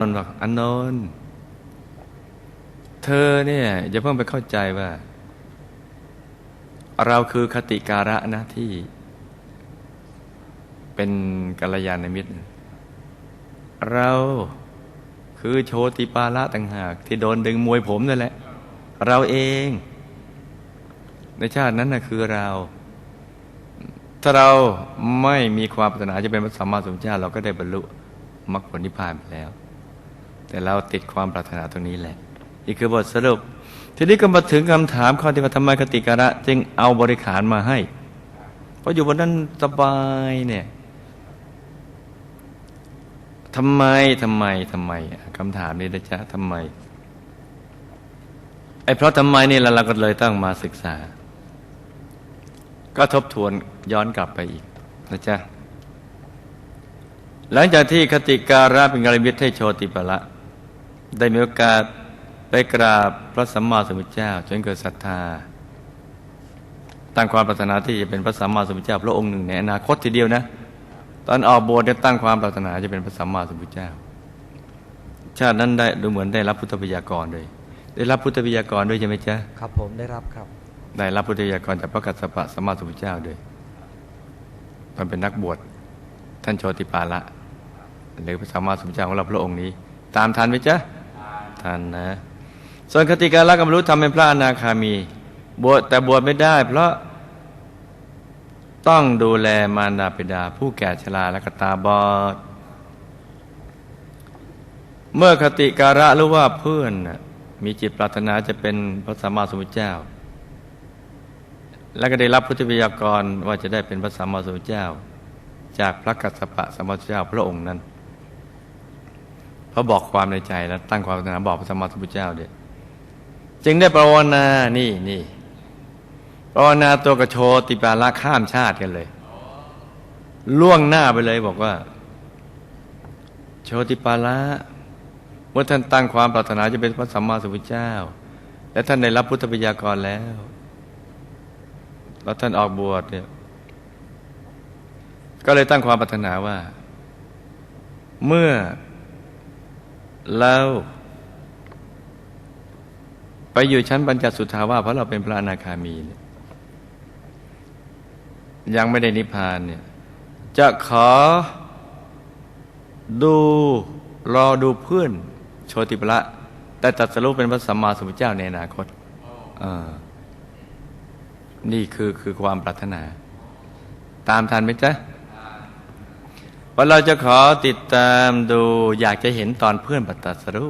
นนบอกอันนนเธอเนี่ยอย่าเพิ่งไปเข้าใจว่า เราคือคติการะนะที่ เป็นกัลยาณมิตร เราคือโชติปาละต่างหาก ที่โดนดึงมวยผมนั่นแหละ เราเอง ในชาตินั้นนะคือเรา ถ้าเราไม่มีความปรารถนาจะเป็นพระสัมมาสัมพุทธเจ้าเราก็ได้บรรลุมรรคผลนิพพานไปแล้ว แต่เราติดความปรารถนาตรงนี้แหละนี่คือบทสรุป ทีนี้ก็มาถึงคำถามข้อที่ว่าทำไมคติการะ จึงเอาบริขารมาให้ เพราะอยู่บนนั้นสบายเนี่ยทำไมทำไมทำไมคำถามนี้นะจ๊ะทำไมไอ้เพราะทำไมนี่เราก็เลยต้องมาศึกษา ก็ทบทวนย้อนกลับไปอีกนะจ๊ะหลังจากที่คติการะเป็นกาลมิตรให้โชติปละ ได้มีโอกาสไปกราบพระสัมมาสัมพุทธเจ้า จนเกิดศรัทธา ตั้งความปรารถนาที่จะเป็นพระสัมมาสัมพุทธเจ้า พระองค์หนึ่งในอนาคตทีเดียวนะ ตอนออกบวชเนี่ยตั้งความปรารถนาจะเป็นพระสัมมาสัมพุทธเจ้า ชาตินั้นได้ดูเหมือนได้รับพุทธวิยากรด้วย ได้รับพุทธวิยากรด้วยใช่ไหมจ๊ะครับผมได้รับครับ ได้รับพุทธวิยากรจากพระกัสสปะสัมมาสัมพุทธเจ้าด้วยตอนเป็นนักบวชท่านโชติปาละหรือพระสัมมาสัมพุทธเจ้าของเราพระองค์นี้ ตามทันไหมจ๊ะ ทันนะ ส่วนคติการละกรรมรู้ทำเป็นพระอนาคามี บวชแต่บวชไม่ได้ เพราะต้องดูแลมารดาปิดา ผู้แก่ชราและกตาบอด เมื่อคติการะรู้ว่าเพื่อนมีจิตปรารถนาจะเป็นพระสัมมาสัมพุทธเจ้า และก็ได้รับพุทธวิยากรว่าจะได้เป็นพระสัมมาสัมพุทธเจ้า จากพระกัสสปะสัมมาสัมพุทธเจ้าพระองค์นั้น พราบอกความในใจแล้วตั้งความปรารถนาบอกพระสัมมาสัมพุทธเจ้าเดียจึงได้ประวนานี่นี่ประวนาตัวกระโชติปาละข้ามชาติกันเลย ล่วงหน้าไปเลยบอกว่า โชติปาละเมื่อท่านตั้งความปรารถนาจะเป็นพระสัมมาสัมพุทธเจ้า และท่านได้รับพุทธวิยากรแล้ว แล้วท่านออกบวชเนี่ย ก็เลยตั้งความปรารถนาว่า เมื่อ เราไปอยู่ชั้นปัญจสุทธาวาสเพราะเราเป็นพระอนาคามีเนี่ยยังไม่ได้นิพพานเนี่ยจะขอดูรอดูเพื่อนโชติปละแต่ตัดสรุปเป็นพระสัมมาสัมพุทธเจ้าในอนาคตอ่านี่คือคือความปรารถนา ตามทันไหมจ๊ะ ว่าเราจะขอติดตามดูอยากจะเห็นตอนเพื่อนปัตตัสรุ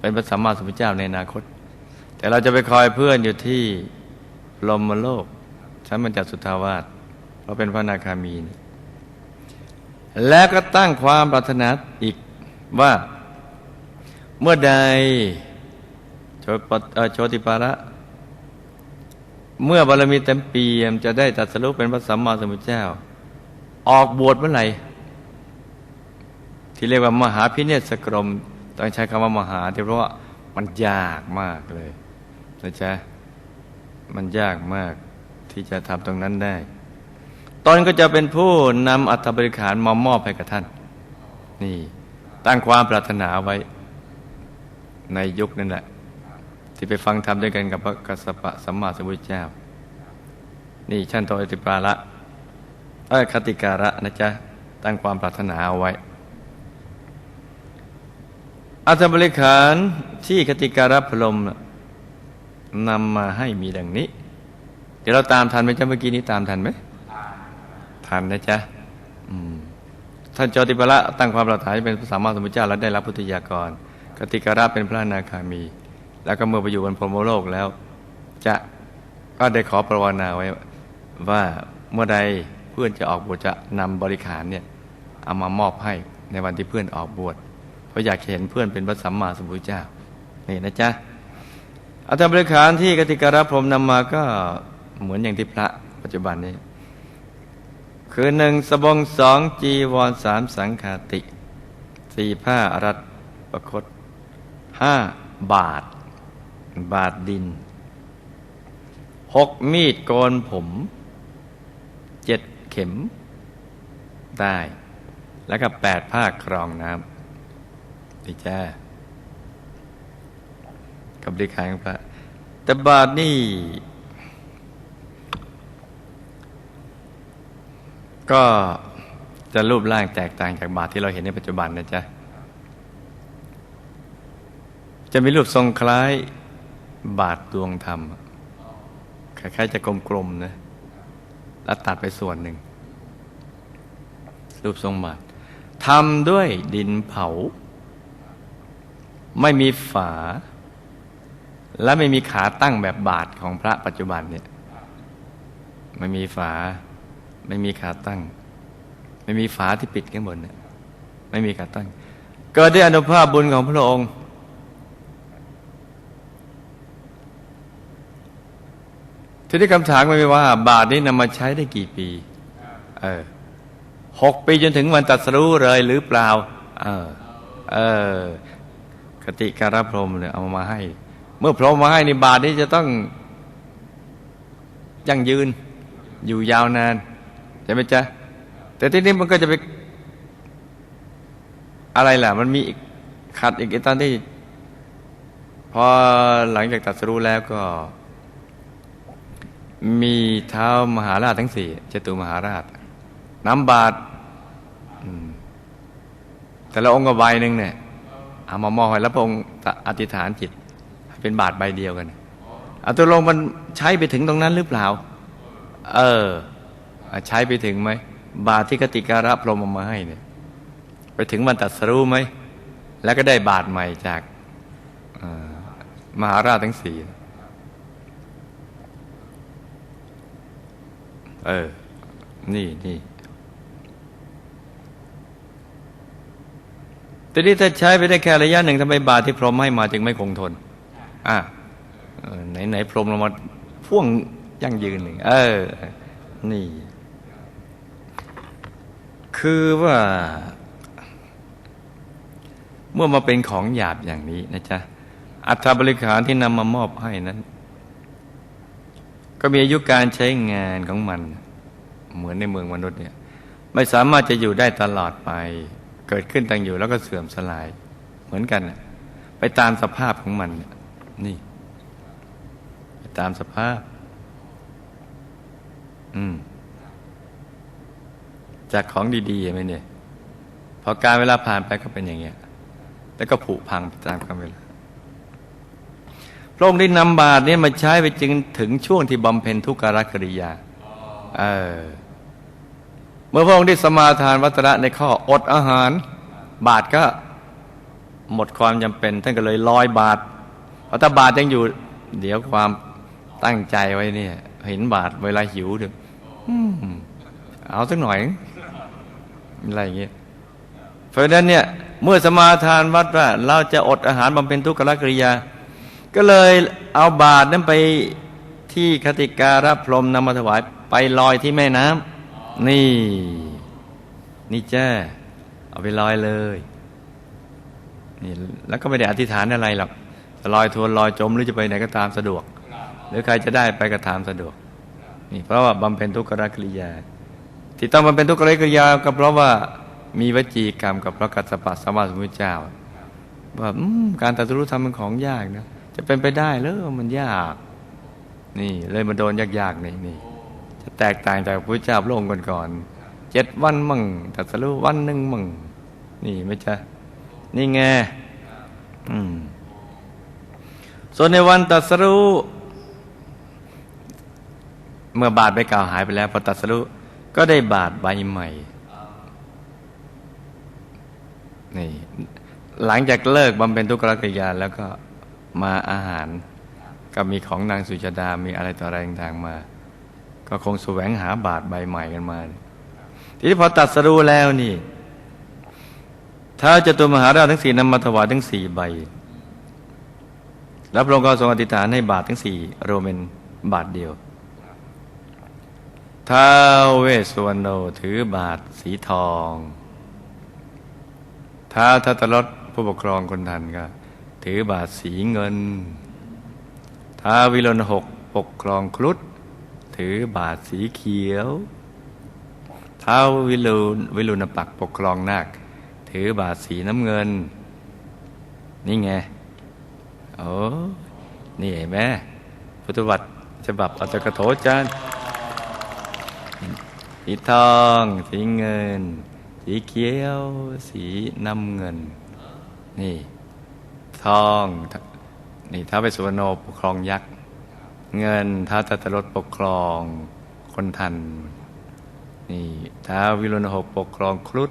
เป็นพระสัมมาสัมพุทธเจ้าในอนาคต แต่เราจะไปคอยเพื่อนอยู่ที่ลมมโลกชั้นบรรจัสุทธาวาสเราเป็นพระนาคามีนี่แล้วก็ตั้งความปรารถนาอีกว่าเมื่อใดโชโชติปาระ เมื่อบารมีเต็มเปี่ยมจะได้ตรัสรู้เป็นพระสัมมาสัมพุทธเจ้า ออกบวชเมื่อไหร่ ที่เรียกว่ามหาพิเนศกรม ต้องใช้คำว่ามหาเพราะว่ามันยากมากเลยนะจ๊ะมันยากมากที่จะทำตรงนั้นได้ ตอนก็จะเป็นผู้นำอัฐบริขารมามอบให้กับท่าน นี่ตั้งความปรารถนาไว้ในยุคนั้นแหละ ที่ไปฟังธรรมด้วยกันกับพระกัสสปะสัมมาสัมพุทธเจ้า นี่ชั้นโตอิติปาละเอ้คติการะนะจ๊ะ ตั้งความปรารถนาเอาไว้ อัฐบริขารที่คติการพรหมนำมาให้มีดังนี้ เดี๋ยวเราตามทันไหมจ๊ะเมื่อกี้นี้ตามทันไหมทันนะจ๊ะท่านจติปละตั้งความปรารถนาเป็นพระสัมมาสัมพุทธเจ้าและได้รับพุทธยากรกติการะเป็นพระนาคามี แล้วก็เมื่อไปอยู่บนพรหมโลกแล้ว จะก็ได้ขอประวนาไว้ว่าเมื่อใดเพื่อนจะออกบวชจะนำบริขารเนี่ยเอามามอบให้ในวันที่เพื่อนออกบวช ราะอยากเห็นเพื่อนเป็นพระสัมมาสัมพุทธเจ้านี่นะจ๊ะอัตบริขารที่กติการะพรมนำมาก็เหมือนอย่างที่พระปัจจุบันนี้ คือหนึ่งสบงสองจีวรสามสังขาติสี่ผ้าอารัตประคตห้าบาท บาทดินหกมีดโกนผมเจ็ดเข็มได้ แล้วก็แปดผ้าครองน้ำ นี่จ้ากับบริขารของพระแต่บาทนี่ก็จะรูปร่างแตกต่างจากบาทที่เราเห็นในปัจจุบันนะจ๊ะ จะมีรูปทรงคล้ายบาทดวงธรรม คล้ายๆจะกลมๆนะ แล้วตัดไปส่วนหนึ่ง รูปทรงบาททำด้วยดินเผา ไม่มีฝา และไม่มีขาตั้งแบบบาทของพระปัจจุบันเนี่ยไม่มีฝา ไม่มีขาตั้ง ไม่มีฝาที่ปิดข้างบนเนี่ยไม่มีขาตั้ง เกิดด้วยอนุภาพบุญของพระองค์ทีนี้คำถามก็มีว่า บาทนี้นำมาใช้ได้กี่ปี เออหกปีจนถึงวันตรัสรู้เลยหรือเปล่า เออ เออ คติการพรมเนี่ยเอามาให้ เมื่อพรมมาให้ในบาทนี้จะต้องยั่งยืนอยู่ยาวนานใช่ไหมจ๊ะแต่ที่นี้มันก็จะไปอะไรล่ะ มันมีอีกขัดอีกตอนที่พอหลังจากตรัสรู้แล้วก็ มีเท้ามหาราชทั้งสี่เจตุมหาราชน้ำบาทแต่ละองค์ก็ใบหนึ่งเนี่ย เอามามอบให้แล้วพระองค์อธิษฐานจิต เป็นบาทใบเดียวกันเอาตัวลงมันใช้ไปถึงตรงนั้นหรือเปล่า เออ ใช้ไปถึงไหม บาทที่กติการะพรมมาให้เนี่ย ไปถึงวันตัดสรู้ไหม แล้วก็ได้บาทใหม่จากมหาราชทั้งสี่เออ นี่นี่ ทีนี้ถ้าใช้ไปได้แค่ระยะหนึ่งทำไมบาทที่พรหมให้มาจึงไม่คงทน อะไหนไหนพรหมเรามาพ่วงยั่งยืนหนึ่งเออ นี่ คือว่า เมื่อมาเป็นของหยาบอย่างนี้นะจ๊ะอัฐบริขารที่นำมามอบให้นั้น ก็มีอายุการใช้งานของมัน เหมือนในเมืองมนุษย์เนี่ย ไม่สามารถจะอยู่ได้ตลอดไป เกิดขึ้นตั้งอยู่แล้วก็เสื่อมสลาย เหมือนกันน่ะไปตามสภาพของมันนี่ ไปตามสภาพ อืม จากของดีๆไหมเนี่ยพอการเวลาผ่านไปก็เป็นอย่างเงี้ย แล้วก็ผุพังไปตามกาลเวลาพระองค์ได้นำบาตรนี้มาใช้ไปจึงถึงช่วงที่บำเพ็ญทุกขกริยา เออ มื่อพระองค์ได้สมาทานวัตระในข้ออดอาหาร บาทก็หมดความจำเป็น ท่านก็เลยลอยบาทเพราะถ้าบาทยังอยู่ เดี๋ยวความตั้งใจไว้เนี่ย เห็นบาทเวลาหิวเดี๋ยวอืมเอาสักหน่อยอะไรอย่างเงี้ยเพราะฉะนั้นเนี่ยเมื่อสมาทานวัดว่า เราจะอดอาหารบำเพ็ญทุกขลกริยา ก็เลยเอาบาทนั้นไปที่คติการะพรมนำมาถวายไปลอยที่แม่น้ำ นี่ นี่แจ้เอาไปลอยเลยนี่แล้วก็ไม่ได้อธิษฐานอะไรหรอกจะลอยทวนลอยจมหรือจะไปไหนก็ตามสะดวก หรือใครจะได้ไปก็ตามสะดวก นี่เพราะว่าบำเพ็ญทุกขกริยา ที่ต้องบำเพ็ญทุกขกริยาก็เพราะว่ามีวจีกรรมกับพระกัสสปะสัมมาสัมพุทธเจ้าว่าการตรัสรู้ธรรมเป็นของยากนะ จะเป็นไปได้หรือมันยาก นี่เลยมาโดนยากๆนี่นี่ จะแตกต่างจากพระเจ้าพระองค์ก่อนๆเจ็ดวันมั่งตรัสรู้วันหนึ่งมั่งนี่ไม่ใช่นี่ไงส่วนในวันตรัสรู้เมื่อบาทใบเก่าหายไปแล้วพอตรัสรู้ก็ได้บาทใบใหม่นี่หลังจากเลิกบำเพ็ญทุกขกิริยาแล้วก็มาอาหาร ก็มีของนางสุชาดามีอะไรต่ออะไรต่างๆมา ก็คงแสวงหาบาทใบใหม่กันมาทีนี้พอตัดสรู้แล้วนี่ท้าวจตุมหาราชทั้งสี่นำมาถวายทั้งสี่ใบ แล้วพระองค์ก็ทรงอธิษฐานให้บาททั้งสี่รวมเป็นบาทเดียวท้าเวสุวรรณโนถือบาทสีทองท้าทัตตรสผู้ปกครองคนทันก็ถือบาทสีเงินท้าวิรนหกปกครองครุฑ ถือบาทสีเขียวท้าววิลุวิลุณปักปกครองนาค ถือบาทสีน้ำเงิน นี่ไง โอ้นี่เห็นไหมพุทธวัตรฉบับอัจฉกโถจานสีทอง สีเงิน สีเขียว สีน้ำเงิน นี่ ทอง นี่ท้าวเวสสุวรรณปกครองยักษ์ เงินท้าตัตรสปกครองคนทัน นี่ท้าวิรุณหกปกครองครุฑ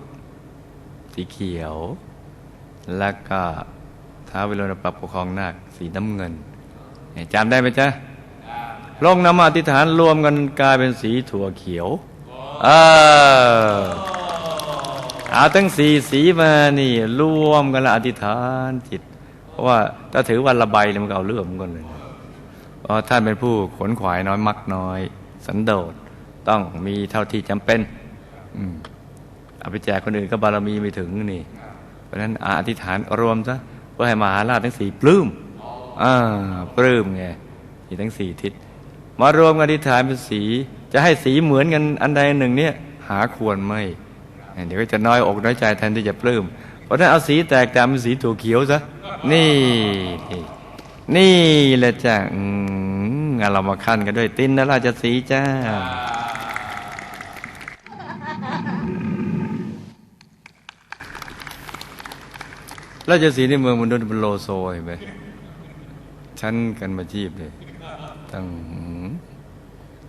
สีเขียว แล้วก็ท้าวิรุณปัปปกครองนาคสีน้ำเงินจำได้ไหมจ๊ะลงนำอธิษฐานรวมกันกลายเป็นสีถั่วเขียว เออเอาตั้งสีสีมานี่รวมกันแล้วอธิษฐานจิต เพราะว่าถ้าถือวันละใบเนี่ยมันก็เอาเรื่องมันกันเลย เพราะท่านเป็นผู้ขนขวายน้อยมักน้อย สันโดษต้องมีเท่าที่จำเป็นอืมเอาไปแจกคนอื่นก็บารมีไม่ถึงนี่ เพราะฉะนั้นอธิษฐานรวมซะเพื่อให้มหาราชทั้งสี่ปลื้มอ่าปลื้มไงมีทั้งสี่ทิศมารวมกันอธิษฐานเป็นสี จะให้สีเหมือนกันอันใดหนึ่งเนี่ย หาควรไม่เดี๋ยวก็จะน้อยอกน้อยใจแทนที่จะปลื้มเพราะฉะนั้นเอาสีแตกต่างเป็นสีถั่วเขียวซะนี่ นี่แหละจ้ะอืมงั้นเรามาขั้นกันด้วยตินนราชสีจ้า ราชสีในเมืองมนุษย์เป็นโลโซเห็นไหมชั้นกันมาชีพเลยตั้ง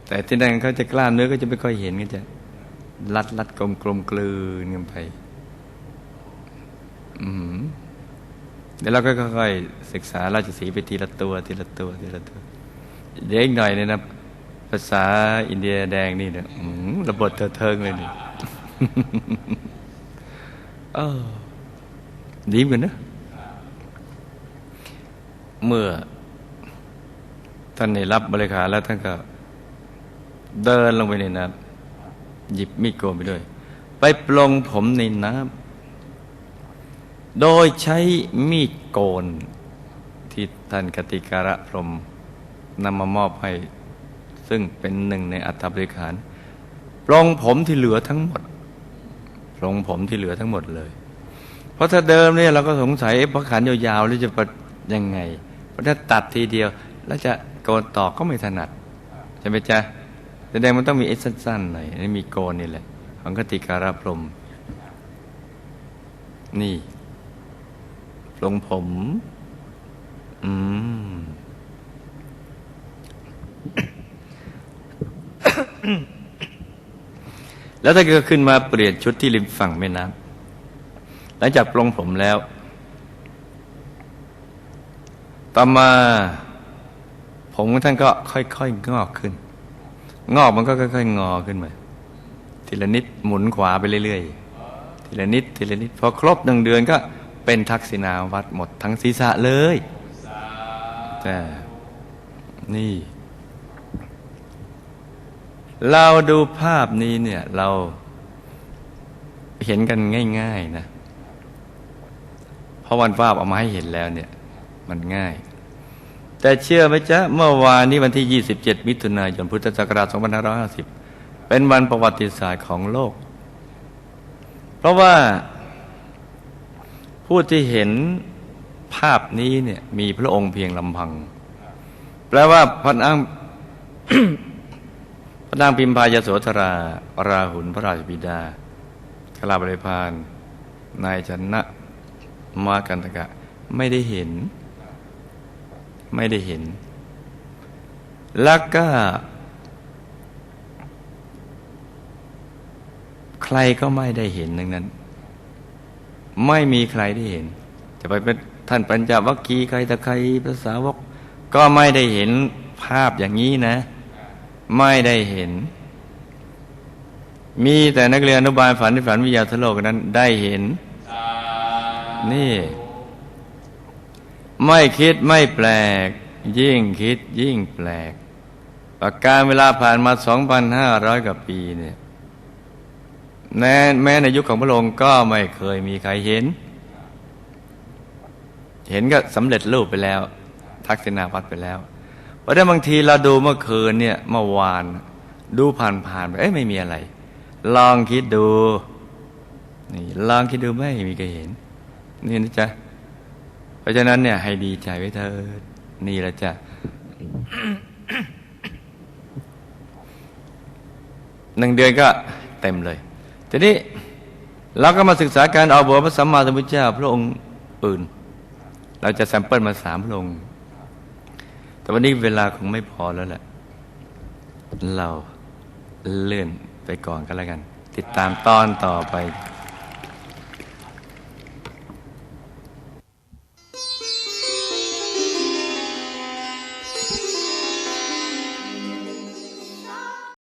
แต่ที่นั่นเขาจะกล้ามเนื้อก็จะไม่ค่อยเห็นกันจะลัดลัดกลมกลมกลืนกันไป อืม เดี๋ยวเราก็ค่อยๆศึกษาราชสีไปทีละตัวทีละตัวทีละตัว เดี๋ยวอีกหน่อยเนี่ยนะภาษาอินเดียแดงนี่เนี่ยอืมระเบิดเถิดเทิงเลยนี่เออดีเหมือนกันนะ เมื่อ ท่านได้รับบริขารแล้วท่านก็ เดินลงไปในน้ำหยิบมีดโกนไปด้วย ไปปลงผมในน้ำ โดยใช้มีดโกน ที่ท่านกติการะพรมนำมามอบให้ ซึ่งเป็นหนึ่งในอัตบริขารปลงผมที่เหลือทั้งหมดปลงผมที่เหลือทั้งหมดเลย เพราะถ้าเดิมเนี่ยเราก็สงสัยพระขันยาวๆหรือจะปะยังไง เพราะถ้าตัดทีเดียว แล้วจะโกนต่อก็ไม่ถนัดใช่ไหมจ๊ะแสดงมันต้องมีเอสสั้นๆหน่อยนี่มีโกนนี่แหละของกติการะพรมนี่ ปลงผม อืม แล้วถ้าเกิดขึ้นมาเปลี่ยนชุดที่ริมฝั่งแม่น้ำหลังจากปลงผมแล้ว ต่อมา ผมของท่านก็ค่อยๆงอกขึ้น งอกมันก็ค่อยๆงอขึ้นมาทีละนิดหมุนขวาไปเรื่อยๆ ทีละนิด ทีละนิด พอครบหนึ่งเดือนก็ เป็นทักษิณาวัดหมดทั้งศีรษะเลยแต่นี่ เราดูภาพนี้เนี่ยเราเห็นกันง่าย ๆนะเพราะวันภาพเอามาให้เห็นแล้วเนี่ย มันง่าย แต่เชื่อไหมจ๊ะ เมื่อวานนี้วันที่ 27 มิถุนายนพุทธศักราช2550 เป็นวันประวัติศาสตร์ของโลก เพราะว่า ผู้ที่เห็นภาพนี้เนี่ยมีพระองค์เพียงลำพัง แปลว่าพระนางพระนางพิมพายโสธรา ราหุลพระราชบิดาคลาบริพานนายชนะมากันตกะ ไม่ได้เห็น ไม่ได้เห็น แล้วก็ ใครก็ไม่ได้เห็นดังนั้น ไม่มีใครได้เห็น จะไปเป็นท่านปัญจวัคคีย์ใครตะใครภาษาวก ก็ไม่ได้เห็นภาพอย่างนี้นะ ไม่ได้เห็น มีแต่นักเรียนอนุบาลฝันที่ฝันวิทยาทโลกนั้นได้เห็น นี่ ไม่คิดไม่แปลก ยิ่งคิดยิ่งแปลกประการเวลาผ่านมา 2,500 กว่าปีเนี่ย แม้แม้ในยุคของพระองค์ก็ไม่เคยมีใครเห็น เห็นก็สำเร็จรูปไปแล้ว ทักษิณาวัดไปแล้วเพราะฉะนั้นบางทีเราดูเมื่อคืนเนี่ยเมื่อวานดูผ่านๆไปเอ้ยไม่มีอะไร ลองคิดดูนี่ลองคิดดูไม่มีใครเห็น นี่นะจ๊ะเพราะฉะนั้นเนี่ยให้ดีใจไว้เถิดนี่ละจ้ะหนึ่งเดือนก็เต็มเลย ทีนี้เราก็มาศึกษาการเอาบัวพระสัมมาสัมพุทธเจ้าพระองค์อื่น เราจะแซมเปิลมาสามพระองค์ แต่วันนี้เวลาคงไม่พอแล้วแหละ เราเลื่อนไปก่อนก็แล้วกัน ติดตามตอนต่อไป